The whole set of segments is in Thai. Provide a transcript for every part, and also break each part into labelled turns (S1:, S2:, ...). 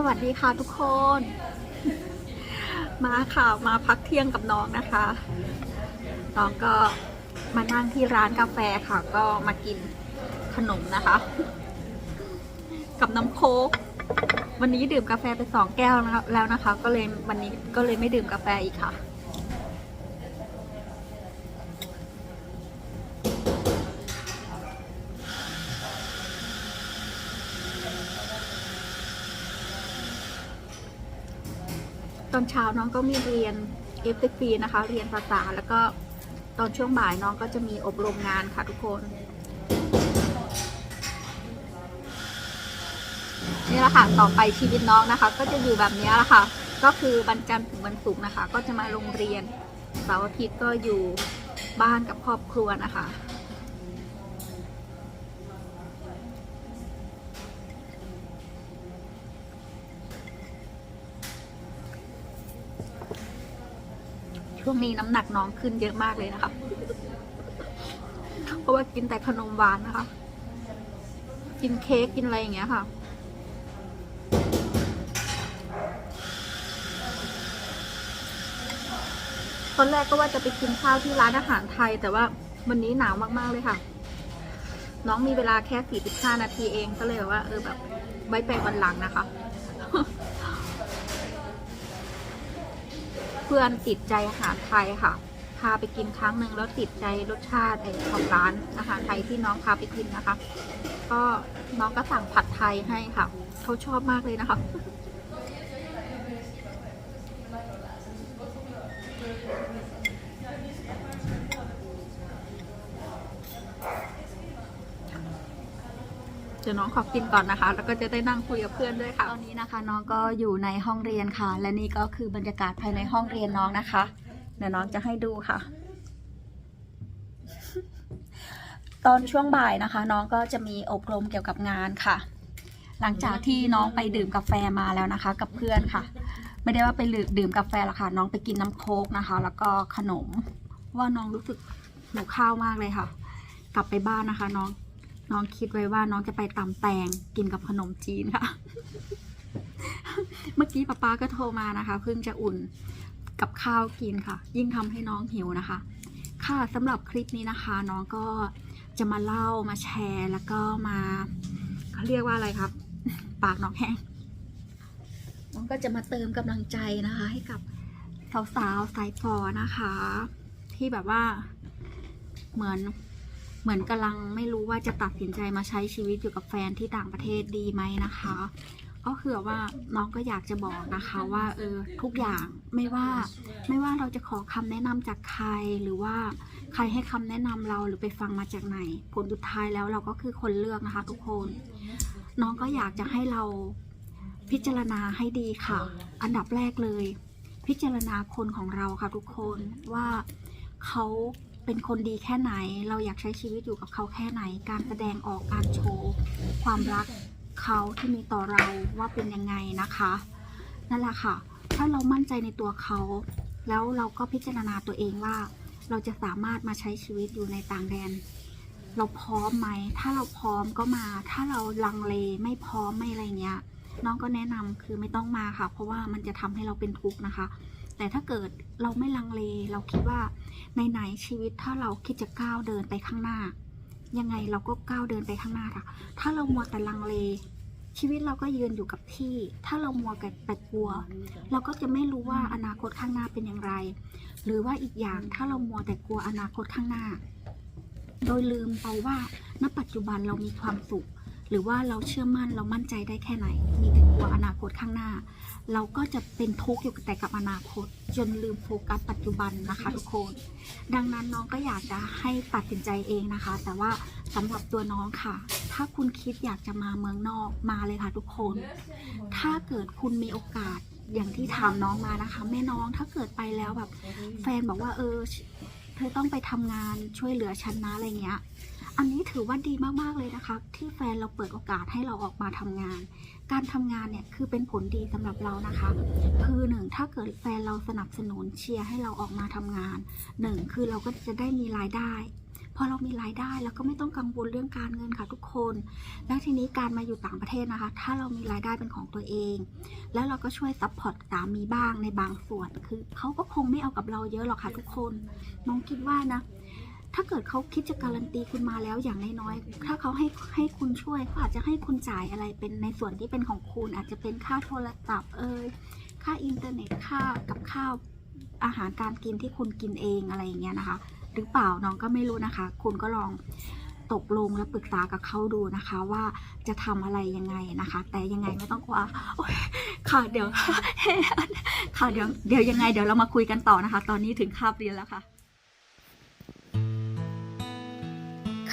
S1: สวัสดีค่ะทุกคน มาค่ะมาพักเที่ยงกับน้องนะคะ น้องก็มานั่งที่ร้านกาแฟค่ะ ก็มากินขนมนะคะ กับน้ำโค้กวันนี้ดื่มกาแฟไปสองแก้วแล้วนะคะ ก็เลยวันนี้ก็เลยไม่ดื่มกาแฟอีกค่ะ อนเช้าน้องก็มีเรียน f อ p นะคะ เรียนภาษาแล้วก็ตอนช่วงบ่ายน้องก็จะมีอบรมงานค่ะทุกคนนี่แหละค่ะต่อไปชีวิตน้องนะคะ ก็จะอยู่แบบนี้แหละค่ะ ก็คือวันจันทร์ถึงวันศุกร์นะคะ ก็จะมาโรงเรียนเสาร์อาทิตย์ก็อยู่บ้านกับครอบครัวนะคะ ช่วงนี้น้ำหนักน้องขึ้นเยอะมากเลยนะคะ เพราะว่ากินแต่ขนมหวานนะคะ กินเค้กกินอะไรอย่างเงี้ยค่ะ ตอนแรกก็ว่าจะไปกินข้าวที่ร้านอาหารไทย แต่ว่าวันนี้หนาวมากๆเลยค่ะ น้องมีเวลาแค่ 45 นาทีเองก็เลยแบบว่าเออแบบไว้ไปวันหลังนะคะ เพื่อนติดใจอาหารไทยค่ะ พาไปกินครั้งหนึ่งแล้วติดใจรสชาติไอ้ของร้านอาหารไทยที่น้องพาไปกินนะคะ ก็น้องก็สั่งผัดไทยให้ค่ะ เขาชอบมากเลยนะคะ ดี๋ยวน้องขอกินก่อนนะคะ แล้วก็จะได้นั่งคุยกับเพื่อนด้วยค่ะ ตอนนี้นะคะน้องก็อยู่ในห้องเรียนค่ะ และนี่ก็คือบรรยากาศภายในห้องเรียนน้องนะคะ เดี๋ยวน้องจะให้ดูค่ะ ตอนช่วงบ่ายนะคะ น้องก็จะมีอบรมเกี่ยวกับงานค่ะ หลังจากที่น้องไปดื่มกาแฟมาแล้วนะคะ กับเพื่อนค่ะ ไม่ได้ว่าไปดื่มกาแฟหรอกค่ะ น้องไปกินน้ำโค้กนะคะ แล้วก็ขนม ว่าน้องรู้สึกหิวข้าวมากเลยค่ะ กลับไปบ้านนะคะ น้อง น้องคิดไว้ว่าน้องจะไปตำแตงกินกับขนมจีนค่ะ เมื่อกี้ป้าป้าก็โทรมานะคะ เพิ่งจะอุ่นกับข้าวกินค่ะ ยิ่งทำให้น้องหิวนะคะ ค่ะสำหรับคลิปนี้นะคะ น้องก็จะมาเล่ามาแชร์แล้วก็มาเขาเรียกว่าอะไรครับ ปากน้องแห้งน้องก็จะมาเติมกำลังใจนะคะ ให้กับสาวๆสายฟอนะคะ ที่แบบว่าเหมือน เหมือนกำลังไม่รู้ว่าจะตัดสินใจมาใช้ชีวิตอยู่กับแฟนที่ต่างประเทศดีไหมนะคะ ก็คือว่าน้องก็อยากจะบอกนะคะว่าเออทุกอย่างไม่ว่าไม่ว่าเราจะขอคำแนะนำจากใครหรือว่าใครให้คำแนะนำเราหรือไปฟังมาจากไหน ผลสุดท้ายแล้วเราก็คือคนเลือกนะคะทุกคน น้องก็อยากจะให้เราพิจารณาให้ดีค่ะ อันดับแรกเลย พิจารณาคนของเราค่ะทุกคนว่าเขา เป็นคนดีแค่ไหน เราอยากใช้ชีวิตอยู่กับเขาแค่ไหน การแสดงออกการโชว์ความรักเขาที่มีต่อเราว่าเป็นยังไงนะคะ นั่นแหละค่ะ ถ้าเรามั่นใจในตัวเขา แล้วเราก็พิจารณาตัวเองว่า เราจะสามารถมาใช้ชีวิตอยู่ในต่างแดน เราพร้อมไหม ถ้าเราพร้อมก็มา ถ้าเราลังเลไม่พร้อมไม่อะไรเงี้ย น้องก็แนะนำคือไม่ต้องมาค่ะ เพราะว่ามันจะทำให้เราเป็นทุกข์นะคะ แต่ถ้าเกิดเราไม่ลังเล เราคิดว่าในไหนๆชีวิตถ้าเราคิดจะก้าวเดินไปข้างหน้า ยังไงเราก็ก้าวเดินไปข้างหน้าค่ะ ถ้าเรามัวแต่ลังเล ชีวิตเราก็ยืนอยู่กับที่ ถ้าเรามัวแต่กลัว เราก็จะไม่รู้ว่าอนาคตข้างหน้าเป็นอย่างไร หรือว่าอีกอย่างถ้าเรามัวแต่กลัวอนาคตข้างหน้า โดยลืมไปว่าณปัจจุบันเรามีความสุข หรือว่าเราเชื่อมั่นเรามั่นใจได้แค่ไหน มีแต่กลัวอนาคตข้างหน้า เราก็จะเป็นทุกข์อยู่แต่กับอนาคต จนลืมโฟกัสปัจจุบันนะคะทุกคน ดังนั้นน้องก็อยากจะให้ตัดสินใจเองนะคะ แต่ว่าสำหรับตัวน้องค่ะ ถ้าคุณคิดอยากจะมาเมืองนอกมาเลยค่ะทุกคน ถ้าเกิดคุณมีโอกาสอย่างที่ถามน้องมานะคะ แม่น้องถ้าเกิดไปแล้วแบบ แฟนบอกว่าเออเธอต้องไปทำงานช่วยเหลือฉันนะอะไรเงี้ย อันนี้ถือว่าดีมากๆเลยนะคะ ที่แฟนเราเปิดโอกาสให้เราออกมาทำงาน การทำงานเนี่ยคือเป็นผลดีสำหรับเรานะคะ คือหนึ่งถ้าเกิดแฟนเราสนับสนุนเชียร์ให้เราออกมาทำงานหนึ่งคือเราก็จะได้มีรายได้พอเรามีรายได้เราก็ไม่ต้องกังวลเรื่องการเงินค่ะทุกคน แล้วทีนี้การมาอยู่ต่างประเทศนะคะ ถ้าเรามีรายได้เป็นของตัวเอง แล้วเราก็ช่วยซัพพอร์ตสามีบ้างในบางส่วน คือเขาก็คงไม่เอากับเราเยอะหรอกค่ะทุกคน น้องคิดว่านะ ถ้าเกิดเขาคิดจะการันตีคุณมาแล้วอย่างน้อยๆ ถ้าเขาให้ให้คุณช่วยเขาอาจจะให้คุณจ่ายอะไรเป็นในส่วนที่เป็นของคุณ อาจจะเป็นค่าโทรศัพท์เอ่ยค่าอินเทอร์เน็ตค่ากับข้าวอาหารการกินที่คุณกินเองอะไรอย่างเงี้ยนะคะ หรือเปล่าน้องก็ไม่รู้นะคะ คุณก็ลองตกลงและปรึกษากับเขาดูนะคะว่าจะทำอะไรยังไงนะคะ แต่ยังไงไม่ต้องกลัวค่ะเดี๋ยวค่ะเดี๋ยวเดี๋ยวยังไง เดี๋ยวเรามาคุยกันต่อนะคะ ตอนนี้ถึงคาบเรียนแล้วค่ะ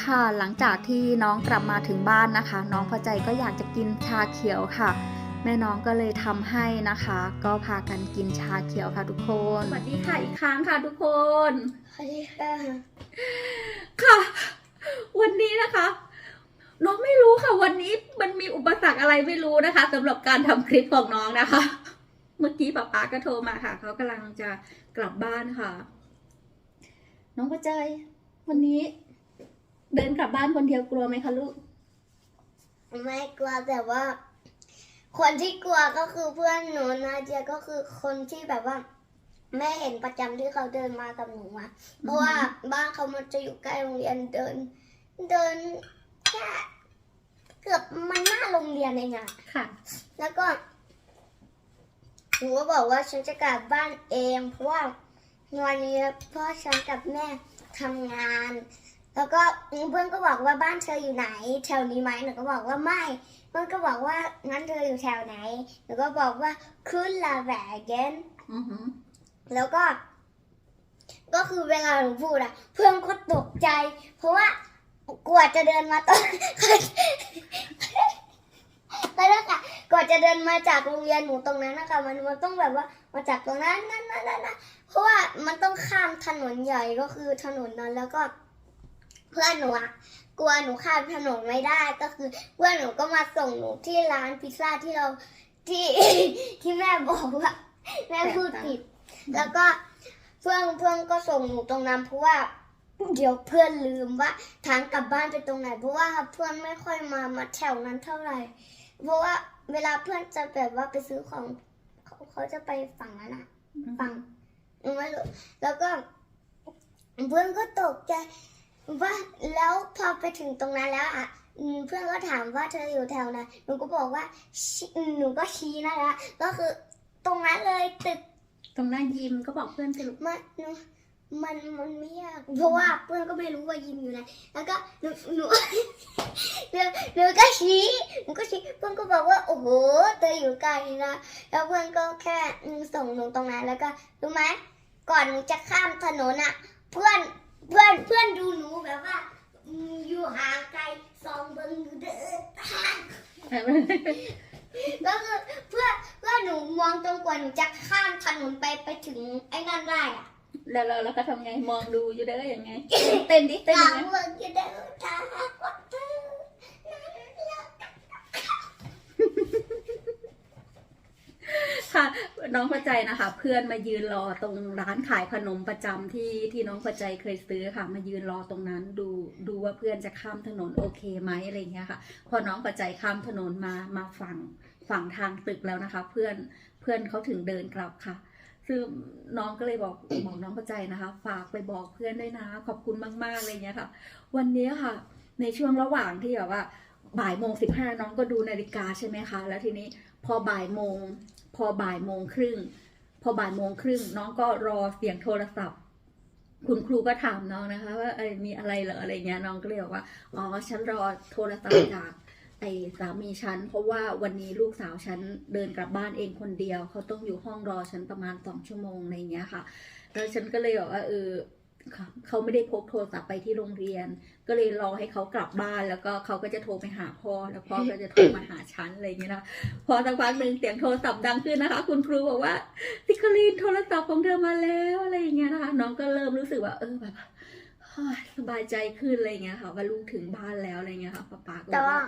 S1: ค่ะ หลังจากที่น้องกลับมาถึงบ้านนะคะ น้องพอใจก็อยากจะกินชาเขียวค่ะ แม่น้องก็เลยทำให้นะคะ ก็พากันกินชาเขียวค่ะทุกคน สวัสดีค่ะอีกครั้งค่ะทุกคน
S2: สวัสดีค่ะ
S1: ค่ะ วันนี้นะคะน้องไม่รู้ค่ะ วันนี้มันมีอุปสรรคอะไรไม่รู้นะคะสำหรับการทำคลิปของน้องนะคะ เมื่อกี้ป๊าป๊าก็โทรมาค่ะเขากำลังจะกลับบ้านค่ะ น้องพอใจ วันนี้ เดินกลับบ้านคนเดียวกลัวไหมคะลูก
S2: ไม่กลัวแต่ว่า คนที่กลัวก็คือเพื่อนหนูนาเดียก็คือคนที่แบบว่าแม่เห็นประจำที่เขาเดินมากับหนูอะเพราะว่าบ้านเขามันจะอยู่ใกล้โรงเรียนเดิน เดินแค่เกือบมันหน้าโรงเรียนเองอะ
S1: ค่ะ
S2: แล้วก็หนูก็บอกว่าฉันจะกลับบ้านเอง เพราะว่าวันนี้พ่อฉันกับแม่ทำงาน แล้วก็เพื่อนก็บอกว่าบ้านเธออยู่ไหน แถวนี้ไหมหนูก็บอกว่าไม่ เพื่อนก็บอกว่างั้นเธออยู่แถวไหนหนูก็บอกว่าขึ้นลาแวเกน
S1: อือหือ
S2: แล้วก็ ก็คือเวลาหนูพูดอะเพื่อนก็ตกใจ เพราะว่ากว่าจะเดินมาตอนก็แล้วค่ะกว่าจะเดินมาจากโรงเรียนหนูตรงนั้นนะคะมันมันต้องแบบว่ามาจากตรงนั้นนั่นนั่นนั่นนั่นเพราะว่ามันต้องข้ามถนนใหญ่ก็คือถนนนั้นแล้วก็ เพื่อนหนูอะกลัวหนูข้ามถนนไม่ได้ก็คือเพื่อนหนูก็มาส่งหนูที่ร้านพิซซ่าที่เราที่ที่แม่บอกว่าแม่พูดผิด แล้วก็เพื่อนเพื่อนก็ส่งหนูตรงนั้นเพราะว่าเดี๋ยวเพื่อนลืมว่าทางกลับบ้านไปตรงไหน เพราะว่าเพื่อนไม่ค่อยมามาแถวนั้นเท่าไหร่ เพราะว่าเวลาเพื่อนจะแบบว่าไปซื้อของเขาเขาจะไปฝั่งนั้นอะฝั่งไม่รู้แล้วก็เพื่อนก็ตกใจ ว่าแล้วพอไปถึงตรงนั้นแล้วอะอืมเพื่อนก็ถามว่าเธออยู่แถวไหนหนูก็บอกว่าชี้หนูก็ชี้นะคะก็คือตรงนั้นเลยตึก
S1: ตรงหน้ายิมก็บอกเพื่อนสิลูก
S2: มันหนูมันมันไม่ยากเพราะว่าเพื่อนก็ไม่รู้ว่ายิมอยู่ไหนแล้วก็หนูหนูหนูหนูก็ชี้หนูก็ชี้เพื่อนก็บอกว่าโอ้โหเธออยู่ไกลนะแล้วเพื่อนก็แค่อืมส่งหนูตรงนั้นแล้วก็รู้ไหมก่อนหนูจะข้ามถนนอะ เพื่อน เพื่อนเพื่อนดูหนูแบบว่าอืมอยู่ห่างไกลสองเบิ้งหนูเดินทางก็คือเพื่อนเพื่อนหนูมองจนกว่าหนูจะข้ามถนนไปไปถึงไอ้นั่นได้อะ
S1: แล้วเราแล้วก็ทำไงมองดูอยู่ได้ยังไง เต้นดิเต้น
S2: ก
S1: ยั
S2: ลางง
S1: ไง
S2: เมืองจะเดินทางวัดเธอ
S1: ค่ะ น้องพอใจนะคะ เพื่อนมายืนรอตรงร้านขายขนมประจำที่ที่น้องพอใจเคยซื้อค่ะ มายืนรอตรงนั้นดูดูว่าเพื่อนจะข้ามถนนโอเคไหมอะไรเงี้ยค่ะ พอน้องพอใจข้ามถนนมามาฝั่งฝั่งทางตึกแล้วนะคะ เพื่อนเพื่อนเขาถึงเดินกลับค่ะซึ่งน้องก็เลยบอกบอกน้องพอใจนะคะ ฝากไปบอกเพื่อนด้วยนะ ขอบคุณมากๆอะไรเงี้ยค่ะ วันนี้ค่ะ ในช่วงระหว่างที่แบบว่า บ่ายโมงสิบห้าน้องก็ดูนาฬิกาใช่ไหมคะ แล้วทีนี้พอบ่ายโมง พอบ่ายโมงครึ่ง พอบ่ายโมงครึ่ง น้องก็รอเสียงโทรศัพท์ คุณครูก็ถามน้องนะคะ ว่าเอยมีอะไรเหรออะไรเงี้ยน้องก็เลยบอกว่าอ๋อฉันรอโทรศัพท์จากไอ้สามีฉันเพราะว่าวันนี้ลูกสาวฉันเดินกลับบ้านเองคนเดียว เขาต้องอยู่ห้องรอฉันประมาณสองชั่วโมงอะไรเงี้ยค่ะ แล้วฉันก็เลยบอกว่าเออ เขาไม่ได้พกโทรศัพท์ไปที่โรงเรียน ก็เลยรอให้เขากลับบ้านแล้วก็เขาก็จะโทรไปหาพ่อแล้วพ่อก็จะโทรมาหาฉันอะไรอย่างเงี้ยนะพอสักพักหนึ่งเสียงโทรศัพท์ดังขึ้นนะคะ คุณครูบอกว่าซิคลีนโทรศัพท์ของเธอมาแล้วอะไรอย่างเงี้ยนะคะน้องก็เริ่มรู้สึกว่าเออแบบสบายใจขึ้นอะไรอย่างเงี้ยค่ะว่าลูกถึงบ้านแล้วอะไรเงี้ยค่ะป๊าป๊าก็บอก
S2: ว่า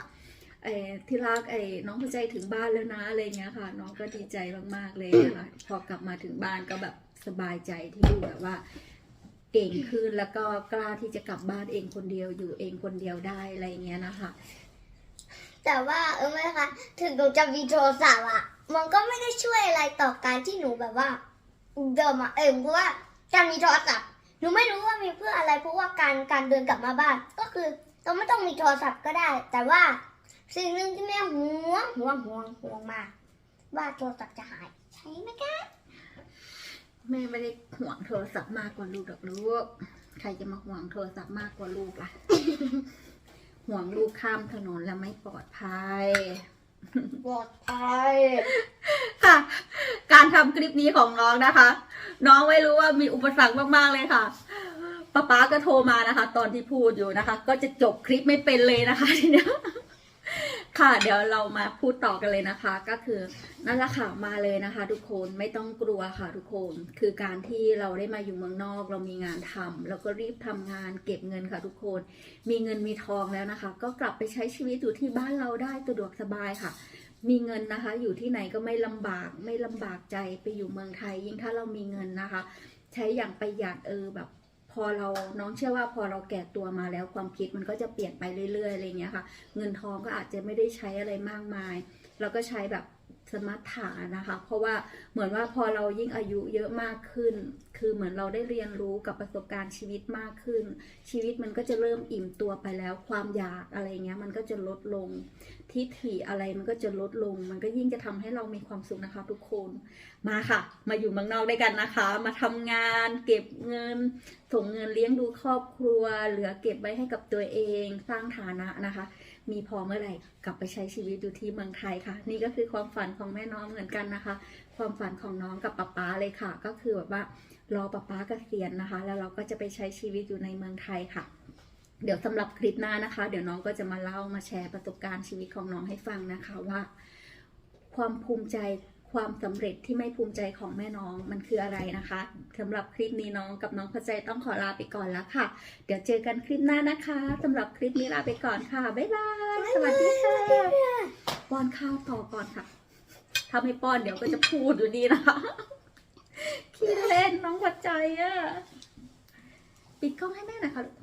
S1: ไอ้ที่รักไอ้น้องพอใจถึงบ้านแล้วนะอะไรเงี้ยค่ะ น้องก็ดีใจมากๆเลยนะคะพอกลับมาถึงบ้านก็แบบสบายใจที่ลูกแบบว่า เก่งขึ้นแล้วก็กล้าที่จะกลับบ้านเองคนเดียวอยู่เองคนเดียวได้อะไรเงี้ยนะคะ
S2: แต่ว่าเออไม่คะถึงหนูจะมีโทรศัพท์อะมันก็ไม่ได้ช่วยอะไรต่อการที่หนูแบบว่าเดินมาเองเพราะว่าการมีโทรศัพท์หนูไม่รู้ว่ามีเพื่ออะไรเพราะว่าการการเดินกลับมาบ้าน ก็คือเราไม่ต้องมีโทรศัพท์ก็ได้ แต่ว่าสิ่งหนึ่งที่แม่ห่วงห่วงห่วงห่วงมากว่าโทรศัพท์จะหายใช่ไหมคะ
S1: แม่ไม่ได้ห่วงโทรศัพท์มากกว่าลูกหรอกลูก ใครจะมาห่วงโทรศัพท์มากกว่าลูกล่ะ ห่วงลูกข้ามถนนแล้วไม่ปลอดภัย
S2: ปลอดภัย
S1: ค่ะ การทำคลิปนี้ของน้องนะคะ น้องไม่รู้ว่ามีอุปสรรคมากๆเลยค่ะป๊าป๊าก็โทรมานะคะ ตอนที่พูดอยู่นะคะ ก็จะจบคลิปไม่เป็นเลยนะคะทีเนี้ย ค่ะเดี๋ยวเรามาพูดต่อกันเลยนะคะ ก็คือนั่นแหละค่ะมาเลยนะคะ ทุกคนไม่ต้องกลัวค่ะ ทุกคนคือการที่เราได้มาอยู่เมืองนอก เรามีงานทำแล้วก็รีบทำงานเก็บเงินค่ะ ทุกคน มีเงินมีทองแล้วนะคะ ก็กลับไปใช้ชีวิตอยู่ที่บ้านเราได้สะดวกสบายค่ะ มีเงินนะคะ อยู่ที่ไหนก็ไม่ลำบากไม่ลำบากใจไปอยู่เมืองไทย ยิ่งถ้าเรามีเงินนะคะ ใช้อย่างประหยัดเออแบบ พอเราน้องเชื่อว่าพอเราแก่ตัวมาแล้วความคิดมันก็จะเปลี่ยนไปเรื่อยๆอะไรเงี้ยค่ะ เงินทองก็อาจจะไม่ได้ใช้อะไรมากมาย เราก็ใช้แบบสมถะนะคะ เพราะว่าเหมือนว่าพอเรายิ่งอายุเยอะมากขึ้น คือเหมือนเราได้เรียนรู้กับประสบการณ์ชีวิตมากขึ้น ชีวิตมันก็จะเริ่มอิ่มตัวไปแล้ว ความอยากอะไรเงี้ยมันก็จะลดลง ทิฐิอะไรมันก็จะลดลง มันก็ยิ่งจะทำให้เรามีความสุขนะคะ ทุกคน มาค่ะ มาอยู่เมืองนอกด้วยกันนะคะ มาทำงานเก็บเงิน ส่งเงินเลี้ยงดูครอบครัว เหลือเก็บไว้ให้กับตัวเอง สร้างฐานะนะคะ มีพอเมื่อไหร่กลับไปใช้ชีวิตอยู่ที่เมืองไทยค่ะ นี่ก็คือความฝันของแม่น้องเหมือนกันนะคะ ความฝันของน้องกับป๊าป๊าเลยค่ะ ก็คือแบบว่ารอป๊าป๊าเกษียณนะคะ แล้วเราก็จะไปใช้ชีวิตอยู่ในเมืองไทยค่ะเดี๋ยวสำหรับคลิปหน้านะคะ เดี๋ยวน้องก็จะมาเล่ามาแชร์ประสบการณ์ชีวิตของน้องให้ฟังนะคะว่า ความภูมิใจ ความสำเร็จที่ไม่ภูมิใจของแม่น้องมันคืออะไรนะคะสำหรับคลิปนี้น้องกับน้องเข้าใจต้องขอลาไปก่อนแล้วค่ะ เดี๋ยวเจอกันคลิปหน้านะคะสำหรับคลิปนี้ลาไปก่อนค่ะบ๊ายบายสวัสดีค่ะป้อนข้าวต่อก่อนค่ะ ถ้าไม่ป้อนเดี๋ยวก็จะพูดอยู่ดีนะคะขี้เล่นน้องหัวใจอะปิดกล้องให้แม่หน่อยค่ะลูก